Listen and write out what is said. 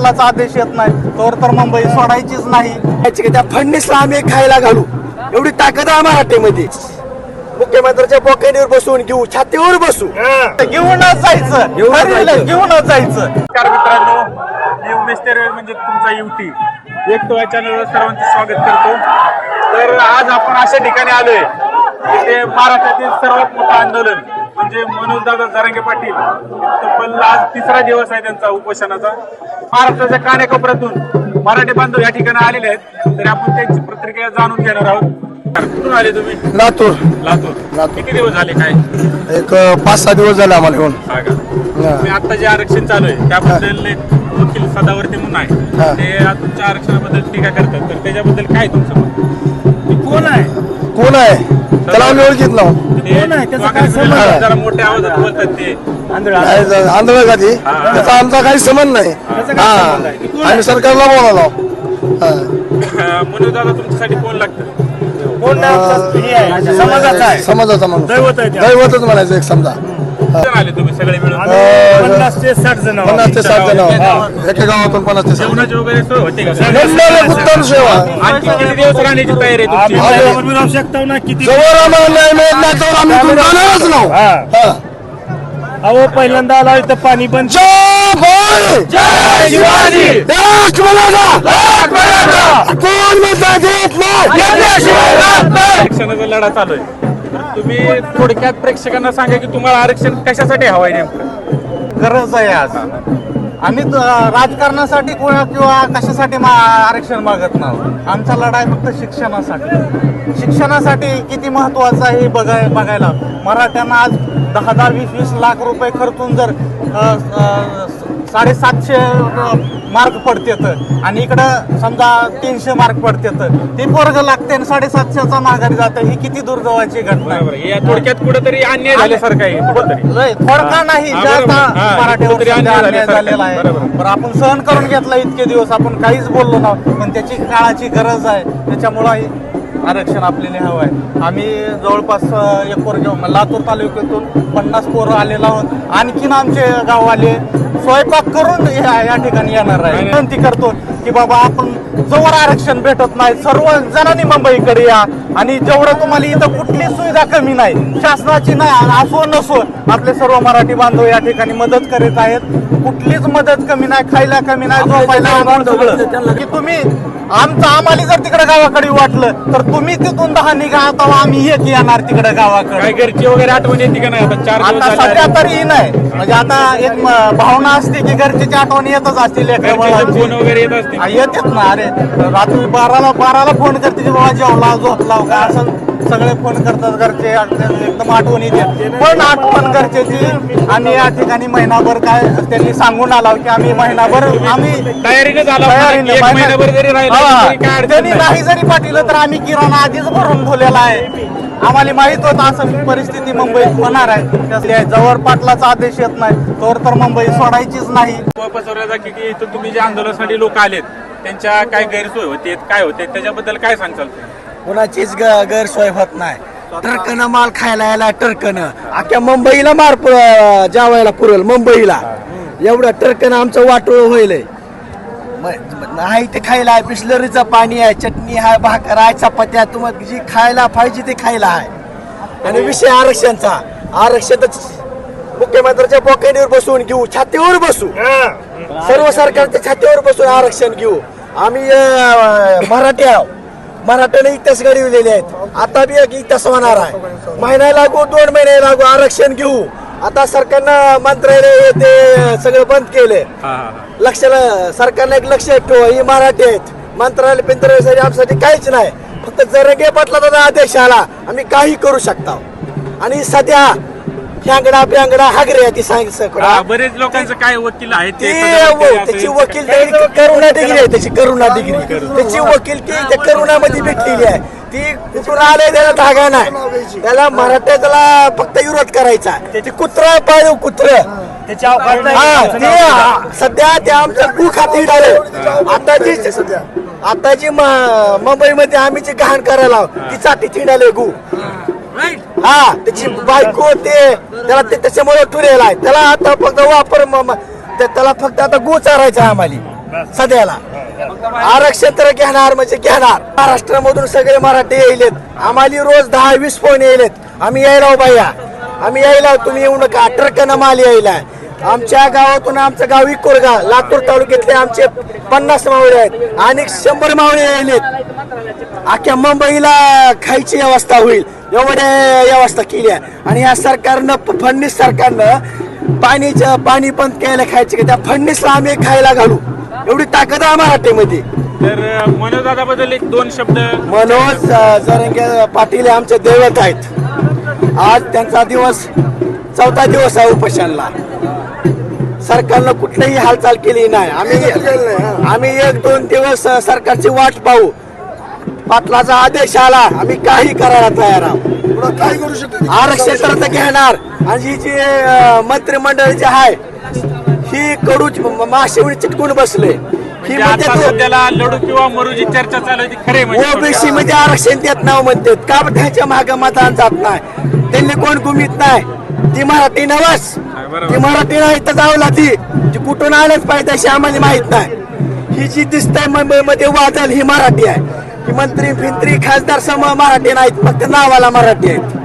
पाटलाचा आदेश येत नाही. तर तर मुंबई सोडायचीच नाही. याची का त्या फडणीसला आम्ही खायला घालू. एवढी ताकद आहे मराठीमध्ये. मुख्यमंत्र्याच्या बोकॅनीवर बसून घेऊ छातीवर बसू. घेऊनच जायचं. घेऊनच जायचं. घेऊनच जायचं. नमस्कार मित्रांनो मी उमेश तेरवे म्हणजे तुमचा युटी एक तो या चॅनलवर सर्वांचं स्वागत करतो. तर आज आपण अशा ठिकाणी आलोय. जिथे महाराष्ट्रातील सर्वात मोठं आंदोलन म्हणजे मनोजदादा जरांगे पाटील तब्बल आज तिसरा दिवस आहे त्यांचा उपोषणाचा. महाराष्ट्राच्या कानाकोपऱ्यातून मराठी बांधव या ठिकाणी आलेले आहेत. तर आपण त्यांची प्रतिक्रिया जाणून घेणार आहोत. कुठून आले तुम्ही? लातूर. लातूर. लातूर. किती दिवस झाले काय? एक पाच सहा दिवस झाले आम्हाला येऊन. आता जे आरक्षण चालू आहे त्याबद्दल वकील सदावर्ती म्हणून. आहे. ते तुमच्या आरक्षणाबद्दल टीका करतात. तर त्याच्याबद्दल काय तुमचं कोण आहे? त्याला आम्ही ओळखीत नाव जरा मोठ्या आवाजात बोलतात ते. आंधळ. ती? त्याचा आमचा काही संबंध नाही. हा. आम्ही सरकारला बोलावलो. हा. म्हणून दादा तुमच्यासाठी कोण लागतं? समाजाचा आहे. समाजाचा माणूस. दैवतच म्हणायचं एक समजा. आले तुम्ही सगळे मिळून. पन्नास ते साठ जण पन्नास ते साठ जण एका गावातून पन्नास ते साठ जेवणाची वगैरे सोय होते का? जण उत्तम सेवा. आणखी किती दिवस राहण्याची तयारी आहे तुमची? आवश्यकता ना किती जवळ आम्हाला न्याय मिळत नाही तर आम्ही इथून जाणारच नाव हा. अहो पहिल्यांदा आला इथं पाणी जय! जय शिवाजी! मराठा! कोण म्हणता नाही? लढा चालू आहे. तुम्ही थोडक्यात प्रेक्षकांना सांगा की तुम्हाला आरक्षण कशासाठी हवं आहे नेमकं? गरज आहे आज. आम्ही त- राजकारणासाठी कोणा किंवा कशासाठी मा आरक्षण मागत नाही. आमचा लढाई फक्त शिक्षणासाठी. शिक्षणासाठी किती महत्वाचं आहे हे बघाय बघायला. मराठ्यांना आज दहा दहा वीस वीस लाख रुपये खर्चून जर अ, अ, साडेसातशे मार्क पडतेत आणि इकडं समजा तीनशे मार्क पडतेत ते पोरग लागते आणि साडेसातशेचा माघारी जातं. ही किती दुर्दैवाची घटना. आहे. बरोबर या थोडक्यात कुठेतरी अन्याय झाल्यासारखं आहे. कुठेतरी. लय, थोडका नाही. हा, जास्त बरोबर. हा, मराठीवर कुठेतरी सध्या अन्याय अन्याय झाल्यासारखं. झालेला आहे. बरोबर. बरं आपण सहन करून घेतला इतके दिवस. आपण काहीच बोललो ना. पण त्याची काळाची गरज आहे. त्याच्यामुळं हे आरक्षण आपल्याला हवं आहे. आम्ही जवळपास एक पोर घेऊन लातूर तालुक्यातून पन्नास पोरं आलेलो आहोत. आणखीन आमचे गाववाले स्वयंपाक करून या या ठिकाणी येणार आहे. विनंती करतो की बाबा आपण जवळ आरक्षण भेटत नाही सर्व जणांनी मुंबईकडे या. आणि जेवढं तुम्हाला इथं कुठली सुविधा कमी नाही शासनाची नाही असो नसो आपले सर्व मराठी बांधव या ठिकाणी मदत करीत आहेत. कुठलीच मदत कमी नाही खायला कमी नाही झोपायला की तुम्ही आमचं आम्हाला जर तिकडे गावाकडे वाटलं तर तुम्ही तिथून दहा निघा आता आम्ही एक येणार तिकडे गावाकडे. काय घरची वगैरे आठवण येते का नाही? आता चार आता सध्या आहे. तरी नाही. म्हणजे आता एक भावना असते की घरची आठवण येतच असतील घरचे. फोन वगैरे येत असतील येतेच ना अरे. रात्री बाराला बाराला फोन करते की बाबा जेवला झोपला का? असं सगळे फोन करतात घरचे एकदम आठवण येते पण आठवण गरजेची आम्ही या ठिकाणी महिनाभर काय त्यांनी सांगून आला की आम्ही महिनाभर आम्ही तयारीने हा, त्यांनी नाही. जरी पाठवलं तर आम्ही किराणा आधीच भरून ठेवलेला आहे. आम्हाला माहीत होतं असं परिस्थिती मुंबईत होणार आहे. त्यामुळे जवळ पाटलाचा आदेश येत नाही. तर तर मुंबई सोडायचीच नाही. पसरवल्या की की इथं तुम्ही जे आंदोलनासाठी लोक आलेत त्यांच्या काय गैरसोय होते काय होते त्याच्याबद्दल काय सांगचाल कोणाचीच गैरसोय होत नाही. टर्कनं माल खायला यायला टर्कनं. अख्ख्या मुंबईला मार प- जावायला पुरल मुंबईला. एवढं टर्कनं आमचं वाटोळ होईल नाही ते खायला आहे बिस्लरीचं पाणी आहे चटणी आहे भाकर आहे चपात्या तुम्हाला जी खायला पाहिजे ते खायला आहे. आणि विषय आरक्षणचा. आरक्षणच मुख्यमंत्र्याच्या बोकॅनीवर बसून घेऊ छातीवर बसू. सर्व सरकारच्या छातीवर बसून आरक्षण घेऊ. आम्ही मराठी आहोत. मराठ्याने इतिहास घडविलेले आहेत. आता बी एक इतिहास होणार आहे. महिना लागू दोन महिने लागू आरक्षण घेऊ. आता सरकारनं मंत्रालय ते सगळं बंद केले. लक्षाला सरकारनं एक लक्ष ठेवा. ही मराठी आहेत. मंत्रालय पिंत्रालयासाठी आमच्यासाठी काहीच नाही. फक्त जरगे पटला तर आदेश आला आम्ही काही करू शकता. आणि सध्या ह्यांगडा ब्यांगडा हागरे ती सांगितलं हा, बरेच लोकांचं काय वकील आहे ते वकील त्याची हे- वकील करुणा डिग्री आहे त्याची करुणा डिग्री. त्याची वकीलकी त्या करुणामध्ये भेटलेली आहे. ती कुठून आले त्याला धागा नाही. त्याला मराठा त्याला फक्त विरोध करायचा. ते कुत्रा पाळीव कुत्र. हा ते सध्या ते आमचं गु खाते आता जी आता जी मुंबईमध्ये आम्ही जी घाण करायला ती चाटी थिंडाले गु. हा त्याची बायको ते त्याला ते त्याच्यामुळे टुरेला आहे. त्याला आता फक्त वापर त्याला फक्त आता गु चारायचा आम्हाला. सध्याला. आरक्षण तर घेणार म्हणजे घेणार. महाराष्ट्रामधून सगळे मराठी येईलेत. आम्हाला रोज दहा वीस फोन येईलेत. आम्ही यायला बाया. आम्ही यायला तुम्ही येऊ नका. ट्रकनं माल यायला आमच्या गावातून आमचं गाव इकोरगा लातूर तालुक्यातले आमचे पन्नास मावळे आहेत. आणि शंभर मावळे यायलेत. अख्ख्या मुंबईला खायची व्यवस्था होईल. एवढ्या व्यवस्था आहे आणि या सरकारनं फडणीस सरकारनं पाणीचं पाणी बंद केलं खायचे का? त्या फडणीसला आम्ही खायला घालू. एवढी ताकद आहे मराठीमध्ये. तर मनोज दादाबद्दल एक दोन शब्द. मनोज अ, जरंगे पाटील हे आमचे दैवत आहेत. आज त्यांचा दिवस चौथा दिवस आहे उपोषणला. सरकारनं कुठलीही हालचाल केली नाही. आम्ही आम्ही एक दोन दिवस सरकारची वाट पाहू. पाटलाचा आदेश आला आम्ही काही करायला तयार आहोत. काय करू शकतो आरक्षण तर घेणार. आणि ही जी मंत्रिमंडळ जे आहे ही कडू माशिवणी चिटकून बसले. ही म्हणजे आता सध्याला लढू किंवा मरूची चर्चा चालू आहे ती खरे ओबीसी मध्ये आरक्षण देत नाव म्हणतात. का बरं त्यांच्या मागे मतदान जात नाही? त्यांनी कोण गुमित नाही? ती मराठी नवस. ती मराठी नाही तर जावला ती ती कुठून आलंच पाहिजे अशी आम्हाला माहीत नाही. ही जी दिसतंय मुंबईमध्ये वादल ही मराठी आहे. ही मंत्री फिंत्री खासदार सम मराठी नाहीत फक्त नावाला मराठी आहेत.